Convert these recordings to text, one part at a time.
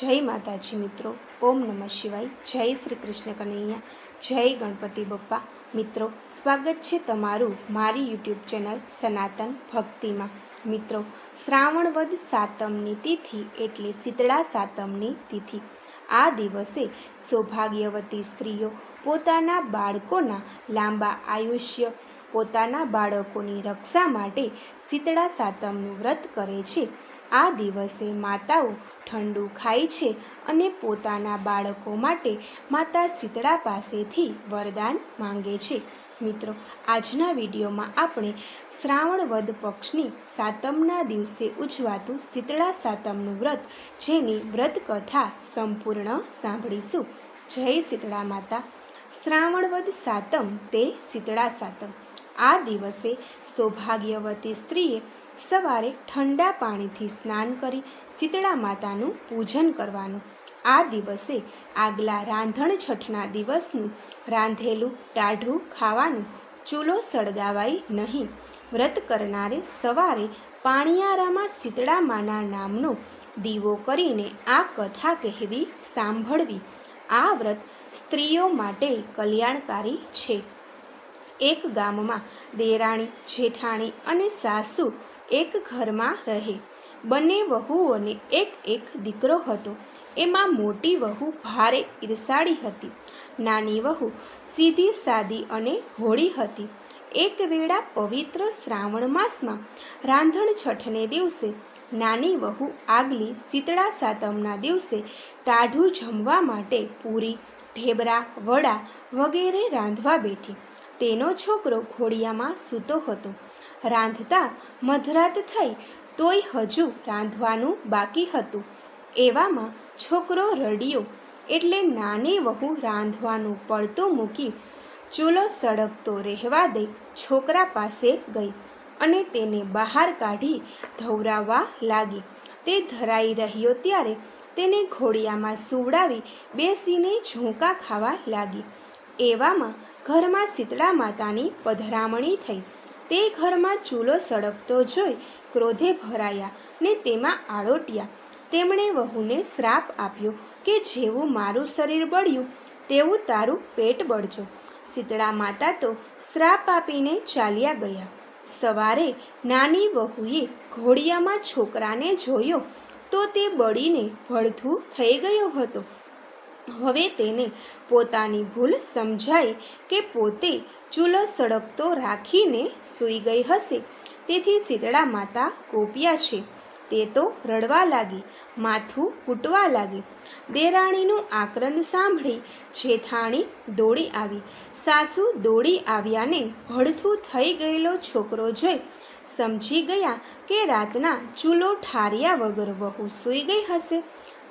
જય માતાજી મિત્રો, ઓમ નમઃ શિવાય, જય શ્રી કૃષ્ણ કનૈયા, જય ગણપતિ બપ્પા. મિત્રો, સ્વાગત છે તમારું મારી યુટ્યુબ ચેનલ સનાતન ભક્તિમાં. મિત્રો, શ્રાવણ વદ સાતમની તિથિ એટલે શીતળા સાતમની તિથિ. આ દિવસે સૌભાગ્યવતી સ્ત્રીઓ પોતાના બાળકોના લાંબા આયુષ્ય, પોતાના બાળકોની રક્ષા માટે શીતળા સાતમનું વ્રત કરે છે. આ દિવસે માતાઓ ઠંડુ ખાય છે અને પોતાના બાળકો માટે માતા શીતળા પાસેથી વરદાન માંગે છે. મિત્રો, આજના વિડીયોમાં આપણે શ્રાવણ વદ પક્ષની સાતમના દિવસે ઉજવાતું શીતળા સાતમનું વ્રત, જેની વ્રત કથા સંપૂર્ણ સાંભળીશું. જય શીતળા માતા. શ્રાવણવદ સાતમ તે શીતળા સાતમ. આ દિવસે સૌભાગ્યવતી સ્ત્રીએ સવારે ઠંડા પાણીથી સ્નાન કરી શીતળા માતાનું પૂજન કરવાનું. આ દિવસે આગલા રાંધણ છઠના દિવસનું રાંધેલું ટાઢું ખાવાનું ચૂલો સળગાવાય નહીં. વ્રત કરનારે સવારે પાણિયારામાં શીતળા માના નામનો દીવો કરીને આ કથા કહેવી, સાંભળવી. આ વ્રત સ્ત્રીઓ માટે કલ્યાણકારી છે. એક ગામમાં દેરાણી, જેઠાણી અને સાસુ એક ઘરમાં રહે. બંને વહુઓને એક એક દીકરો હતો. એમાં મોટી વહુ ભારે ઈર્ષાળી હતી. નાની વહુ સીધી, સાદી અને હોળી હતી. એક વેળા પવિત્ર શ્રાવણ માસમાં રાંધણ છઠને દિવસે નાની વહુ આગલી શીતળા સાતમના દિવસે ટાઢું જમવા માટે પૂરી, ઢેબરા, વડા વગેરે રાંધવા બેઠી. તેનો છોકરો ઘોડિયામાં સૂતો હતો. રાંધતા મધરાત થઈ તોય હજુ રાંધવાનું બાકી હતું. એવામાં છોકરો રડ્યો એટલે નાની વહુ રાંધવાનું પડતું મૂકી ચૂલો સળગતો રહેવા દઈ છોકરા પાસે ગઈ અને તેને બહાર કાઢી ધવરાવવા લાગી. તે ધરાઈ રહ્યો ત્યારે તેને ઘોડિયામાં સુવડાવી બેસીને ઝૂંકા ખાવા લાગી. એવામાં ઘરમાં શીતળા માતાની પધરામણી થઈ. તે ઘરમાં ચૂલો સળગતો જોઈ ક્રોધે ભરાયા ને તેમાં આળોટ્યા. તેમણે વહુને શ્રાપ આપ્યો કે જેવું મારું શરીર બળ્યું, તેવું તારું પેટ બળજો. શીતળા માતા તો શ્રાપ આપીને ચાલ્યા ગયા. સવારે નાની વહુએ ઘોડિયામાં છોકરાને જોયો તો તે બળીને ભળથું થઈ ગયો હતો. હવે તેને પોતાની ભૂલ સમજાઈ કે પોતે ચૂલો સળગતો રાખીને સૂઈ ગઈ હશે. તેથી શીતળા માતા કોપ્યા છે. તે તો રડવા લાગી, માથું કૂટવા લાગી. દેરાણીનું આક્રંદ સાંભળી જેઠાણી દોડી આવી. સાસુ દોડી આવ્યાને હળથું થઈ ગયેલો છોકરો જોઈ સમજી ગયા કે રાતના ચૂલો ઠાર્યા વગર વહુ સૂઈ ગઈ હશે.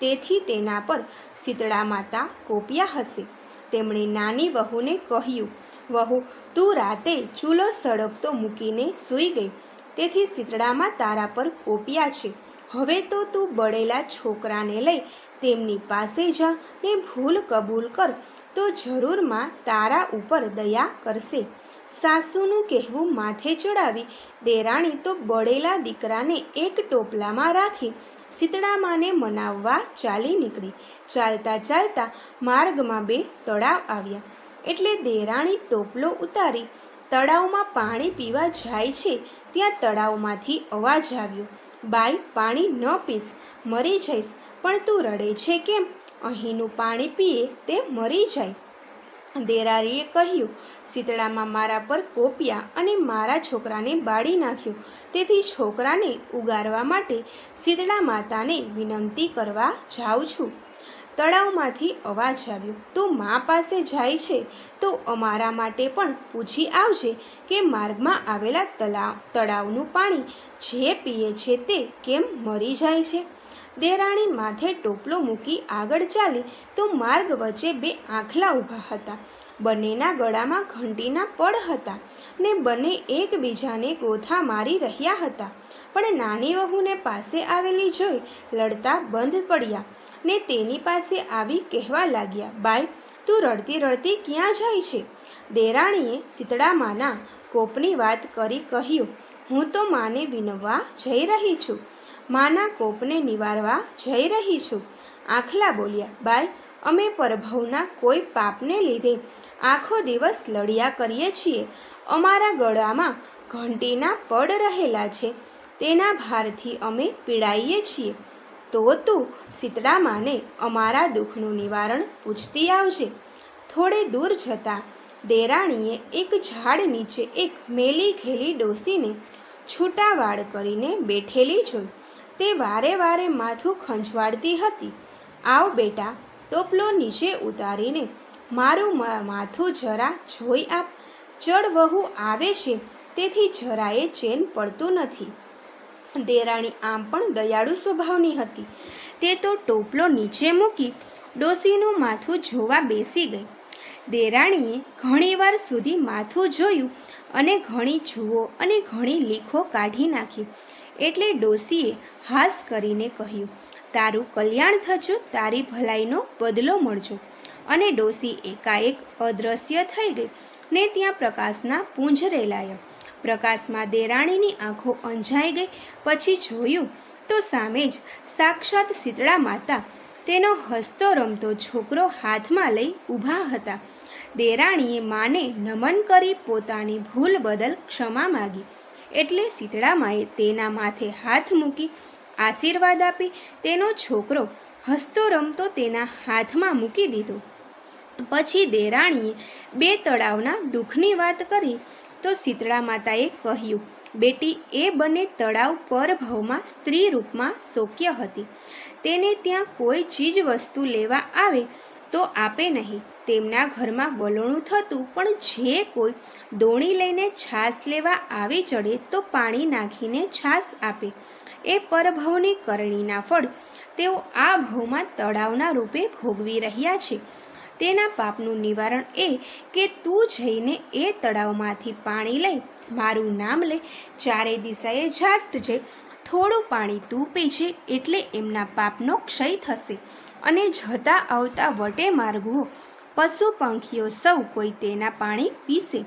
તેથી તેના પર શીતળા માતા કોપ્યા હશે. તેમણે નાની વહુને કહ્યું, વહુ, તું રાતે ચૂલો સળગતો મૂકીને સૂઈ ગઈ. તેથી શીતળામાં તારા પર કોપ્યા છે. હવે તો તું બળેલા છોકરાને લઈ તેમની પાસે જા ને ભૂલ કબૂલ કર. તો જરૂરમાં તારા ઉપર દયા કરશે. સાસુનું કહેવું માથે ચડાવી દેરાણી તો બળેલા દીકરાને એક ટોપલામાં રાખી શીતળામાને મનાવવા ચાલી નીકળી. ચાલતા ચાલતા માર્ગમાં બે તળાવ આવ્યા. એટલે દેરાણી ટોપલો ઉતારી તળાવમાં પાણી પીવા જાય છે ત્યાં તળાવમાંથી અવાજ આવ્યો. બાઈ, પાણી ન પીશ, મરી જઈશ, પણ તું રડે છે કેમ? અહીંનું પાણી પીએ તે મરી જાય. દેરારીએ કહ્યું, શીતળામાં મારા પર કોપ્યા અને મારા છોકરાને બાળી નાખ્યો. તેથી છોકરાને ઉગારવા માટે શીતળા માતાને વિનંતી કરવા જાઉં છું. તળાવમાંથી અવાજ આવ્યો, તો મા પાસે જાય છે. તો અમારા માટે પણ પૂછી આવજે કે માર્ગમાં આવેલા તળાવ તળાવનું પાણી જે પીએ છે તે કેમ મરી જાય છે? દેરાણી માથે ટોપલો મૂકી આગળ ચાલી, તો માર્ગ વચ્ચે બે આંખલા ઊભા હતા. બંનેના ગળામાં ઘંટીના પડ હતા ને બંને એકબીજાને ગોથા મારી રહ્યા હતા. પણ નાની વહુને પાસે આવેલી જોઈ લડતા બંધ પડ્યા ને તેની પાસે આવી કહેવા લાગ્યા, બાઈ, તું રડતી રડતી ક્યાં જાય છે? દેરાણીએ શીતળા માના કોપની વાત કરી કહ્યું, હું તો માને વિનવવા જઈ રહી છું. માના કોપને નિવારવા જઈ રહી છું. આખલા બોલ્યા બાય અમે પરભવના કોઈ પાપને લીધે આખો દિવસ લડ્યા કરીએ છીએ. અમારા ગળામાં ઘંટીના પડ રહેલા છે. તેના ભારથી અમે પીડાઈએ છીએ. તો તું શીતળા માને અમારા દુઃખનું નિવારણ પૂછતી આવજે. થોડે દૂર જતાં દેરાણીએ એક ઝાડ નીચે એક મેલી ખેલી ડોસીને છૂટા વાળ કરીને બેઠેલી જોઈ. તે વારે વારે માથું ખંજવાળતી હતી. આવ બેટા, ટોપલો નીચે ઉતારીને મારું માથું જરા જોઈ આપ. જળ વહુ આવે છે, તેથી જરાએ ચેન પડતું નથી. દેરાણી આમ પણ દયાળુ સ્વભાવની હતી. તે તો ટોપલો નીચે મૂકી ડોસીનું માથું જોવા બેસી ગઈ. દેરાણીએ ઘણીવાર સુધી માથું જોયું અને ઘણી જુઓ અને ઘણી લીખો કાઢી નાખી. એટલે ડોસીએ હાસ કરીને કહ્યું, તારું કલ્યાણ થજો, તારી ભલાઈનો બદલો મળજો. અને ડોસી એકાએક અદૃશ્ય થઈ ગઈ ને ત્યાં પ્રકાશના પૂંજ રેલાયો. પ્રકાશમાં દેરાણીની આંખો અંજાઈ ગઈ. પછી જોયું તો સામે જ સાક્ષાત શીતળા માતા તેનો હસતો રમતો છોકરો હાથમાં લઈ ઊભા હતા. દેરાણીએ માને નમન કરી પોતાની ભૂલ બદલ ક્ષમા માગી. એટલે શીતળામાએ તેના માથે હાથ મૂકી આશીર્વાદ આપી તેનો છોકરો હસતો રમતો તેના હાથમાં મૂકી દીધો. પછી દેરાણીએ બે તળાવના દુઃખની વાત કરી તો શીતળા માતાએ કહ્યું, બેટી, એ બંને તળાવ પરભવમાં સ્ત્રી રૂપમાં શોક્ય હતી. તેને ત્યાં કોઈ ચીજ વસ્તુ લેવા આવે તો આપે નહીં. તેમના ઘરમાં વલોણું થતું, પણ જે કોઈ દોણી લઈને છાશ લેવા આવી ચડે તો પાણી નાખીને છાશ આપે. એ પરભવની કરણીના ફળ તેઓ આ ભવમાં તળાવના રૂપે ભોગવી રહ્યા છે. તેના પાપનું નિવારણ એ કે તું જઈને એ તળાવમાંથી પાણી લઈ, મારું નામ લે. ચારે દિશાએ ઝાટજે થોડું પાણી તું પીજે એટલે એમના પાપનો ક્ષય થશે. અને જતા આવતા વટે માર્ગો, પશુ પંખીઓ સૌ કોઈ તેના પાણી પીશે.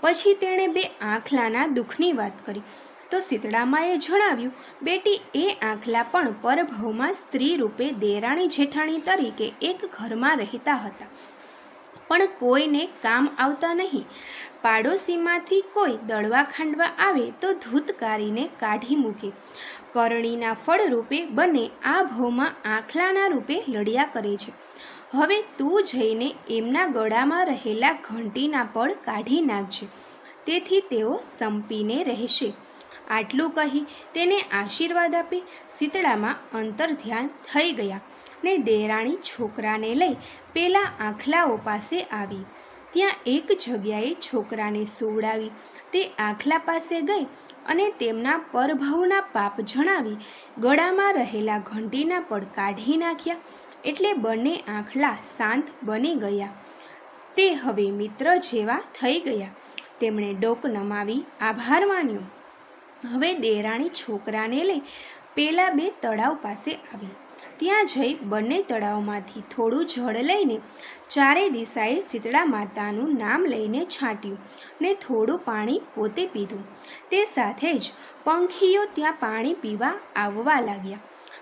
પછી તેણે બે આંખલાના દુઃખની વાત કરી. તો શીતળામાએ જણાવ્યું, બેટી, એ આંખલા પણ પરભવમાં સ્ત્રી રૂપે દેરાણી જેઠાણી તરીકે એક ઘરમાં રહેતા હતા. પણ કોઈને કામ આવતા નહીં. પાડોશીમાંથી કોઈ દળવા ખાંડવા આવે તો ધૂતકારીને કાઢી મૂકે. કરણીના ફળ રૂપે બંને આ ભવમાં આંખલાના રૂપે લડ્યા કરે છે. હવે તું જઈને એમના ગળામાં રહેલા ઘંટીના પળ કાઢી નાખજે. તેથી તેઓ સંપીને રહેશે. આટલું કહી તેને આશીર્વાદ આપી શીતળામાં અંતર ધ્યાન થઈ ગયા ને દેરાણી છોકરાને લઈ પેલા આંખલાઓ પાસે આવી. ત્યાં એક જગ્યાએ છોકરાને સુવડાવી, તે આખલા પાસે ગઈ અને તેમના પરભવના પાપ જણાવી ગળામાં રહેલા ઘંટીના પડ કાઢી નાખ્યા એટલે બંને આંખલા શાંત બની ગયા. તે હવે મિત્ર જેવા થઈ ગયા. તેમણે ડોક નમાવી, આભાર માન્યો. હવે દેરાણી છોકરાને લઈ પેલા બે તળાવ પાસે આવી. ત્યાં જઈ બંને તળાવમાંથી થોડું જળ લઈને ચારે દિશાએ શીતળા માતાનું નામ લઈને છાંટ્યું ને થોડું પાણી પોતે પીધું. તે સાથે જ પંખીઓ ત્યાં પાણી પીવા આવવા લાગ્યા.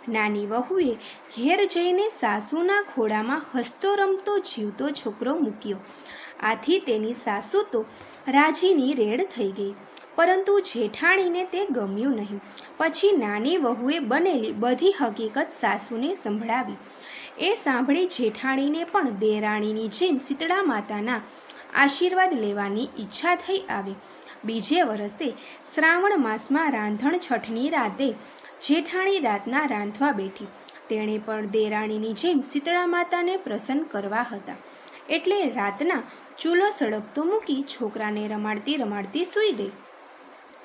નાની વહુએ ઘેર જઈને સાસુના ખોળામાં હસતો રમતો જીવતો છોકરો મૂક્યો. આથી તેની સાસુ તો રાજીની રેડ થઈ ગઈ. પરંતુ જેઠાણીને તે ગમ્યું નહીં. પછી નાની વહુએ બનેલી બધી હકીકત સાસુને સંભળાવી. એ સાંભળી જેઠાણીને પણ દેરાણીની જેમ શીતળા માતાના આશીર્વાદ લેવાની ઈચ્છા થઈ આવી. બીજે વર્ષે શ્રાવણ માસમાં રાંધણ છઠની રાતે જેઠાણી રાતના રાંધવા બેઠી. તેણે પણ દેરાણીની જેમ શીતળા માતાને પ્રસન્ન કરવા હતા. એટલે રાતના ચૂલો સળગતો મૂકી છોકરાને રમાડતી રમાડતી સૂઈ ગઈ.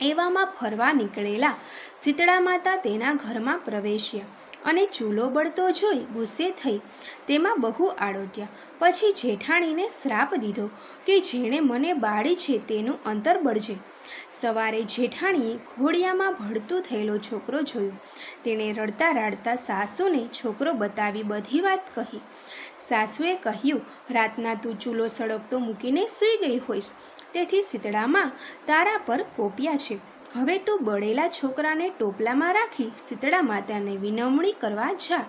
એવામાં ફરવા નીકળેલા શીતળા માતા તેના ઘરમાં પ્રવેશ્યા અને ચૂલો બળતો જોઈ ગુસ્સે થઈ. તેમાં બહુ આડોટ્યા. પછી જેઠાણીને શ્રાપ દીધો કે જેણે મને બાળી છે તેનું અંતર બળજે. સવારે જેઠાણીએ ઘોડિયામાં ભળતું થયેલો છોકરો જોયો. તેણે રડતા રડતા સાસુને છોકરો બતાવી બધી વાત કહી. સાસુએ કહ્યું, રાતના તું ચૂલો સળગતો મૂકીને સૂઈ ગઈ હોઈશ. તેથી શીતળામાં તારા પર કોપ્યા છે. હવે તો બળેલા છોકરાને ટોપલામાં રાખી શીતળા માતાને વિનવણી કરવા જા.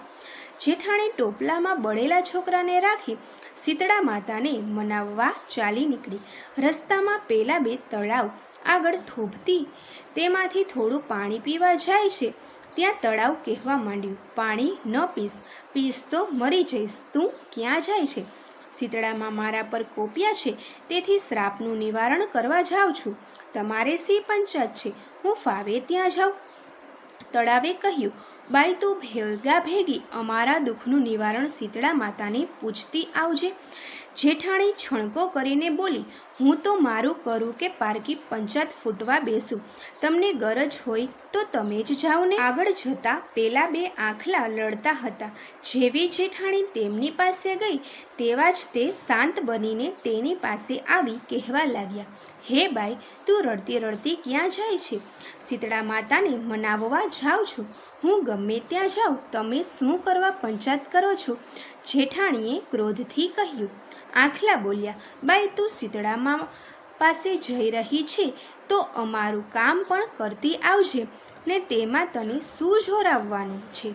જેઠાણી ટોપલામાં બળેલા છોકરાને રાખી શીતળા માતાને મનાવવા ચાલી નીકળી. રસ્તામાં પેલા બે તળાવ આગળ થોભતી. તેમાંથી થોડું પાણી પીવા જાય છે. ત્યાં તળાવ કહેવા માંડ્યું, પાણી ન પીસ પીસ તો મરી જઈશ. તું ક્યાં જાય છે? શીતળામાં મારા પર કોપ્યા છે, તેથી શ્રાપનું નિવારણ કરવા જાઉં છું. તમારે સી પંચાયત છે, હું ફાવે ત્યાં જાઉં. તળાવે કહ્યું, બાઈ, તું ભેગા ભેગી અમારા દુઃખનું નિવારણ શીતળા માતાને પૂછતી આવજે. જેઠાણી છણકો કરીને બોલી, હું તો મારું કરું કે પારકી પંચાયત ફૂટવા બેસું. તમને ગરજ હોય તો તમે જ જાઓ ને આગળ જતા પેલા બે આંખલા લડતા હતા. જેવી જેઠાણી તેમની પાસે ગઈ, તેવા જ તે શાંત બનીને તેની પાસે આવી કહેવા લાગ્યા, હે બાઈ, તું રડતી રડતી ક્યાં જાય છે? શીતળા માતાને મનાવવા જાઉં છું. હું ગમે ત્યાં જાઉં, તમે શું કરવા પંચાયત કરો છો? જેઠાણીએ ક્રોધથી કહ્યું, આખલા બોલ્યા, બાઈ, તું શીતળામાં પાસે જઈ રહી છે, તો અમારું કામ પણ કરતી આવજે, ને તેમાં તને શું જોરાવવાનું છે?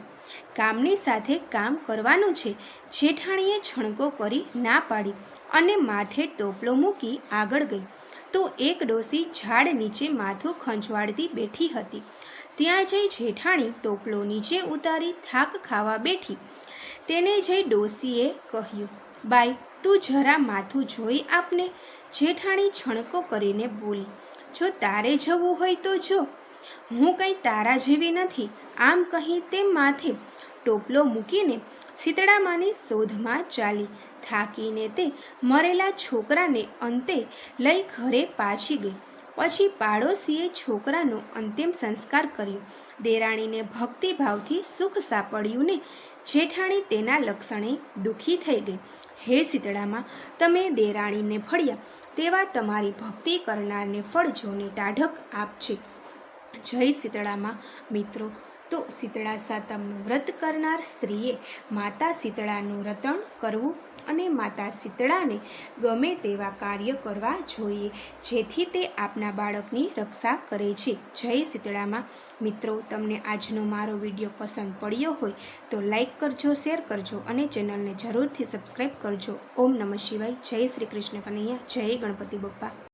કામની સાથે કામ કરવાનું છે. જેઠાણીએ છણકો કરી ના પાડી અને માથે ટોપલો મૂકી આગળ ગઈ. તો એક ડોસી ઝાડ નીચે માથું ખંજવાળતી બેઠી હતી. ત્યાં જઈ જેઠાણી ટોપલો નીચે ઉતારી થાક ખાવા બેઠી. તેને જઈ ડોસીએ કહ્યું, બાઈ, તું જરા માથું જોઈ આપને? જેઠાણી છણકો કરીને બોલી, જો તારે જવું હોય તો જો. હું કંઈ તારા જેવી નથી. આમ કહી તે માથે ટોપલો મૂકીને શીતળામાની શોધમાં ચાલી. થાકીને તે મરેલા છોકરાને અંતે લઈ ઘરે પાછી ગઈ. પછી પાડોશીએ છોકરાનો અંતિમ સંસ્કાર કર્યો. દેરાણીને ભક્તિભાવથી સુખ સાંપડ્યું ને જેઠાણી તેના લક્ષણે દુઃખી થઈ ગઈ. હે શીતળામાં, તમે દેરાણીને ફળ્યા. તેવા તમારી ભક્તિ કરનારને ફળજોની ટાઢક આપશે જય શીતળામાં, મિત્રો. તો શીતળા સાતમનું વ્રત કરનાર સ્ત્રીએ માતા શીતળાનું રતણ કરવું અને માતા શીતળાને ગમે તેવા કાર્ય કરવા જોઈએ, જેથી તે આપના બાળકની રક્ષા કરે છે. જય શીતળામાં મિત્રો, તમને આજનો મારો વીડિયો પસંદ પડ્યો હોય તો લાઈક કરજો, શેર કરજો અને ચેનલને જરૂરથી સબસ્ક્રાઈબ કરજો. ઓમ નમઃ શિવાય. જય શ્રી કૃષ્ણ કનૈયા. જય ગણપતિ બપ્પા.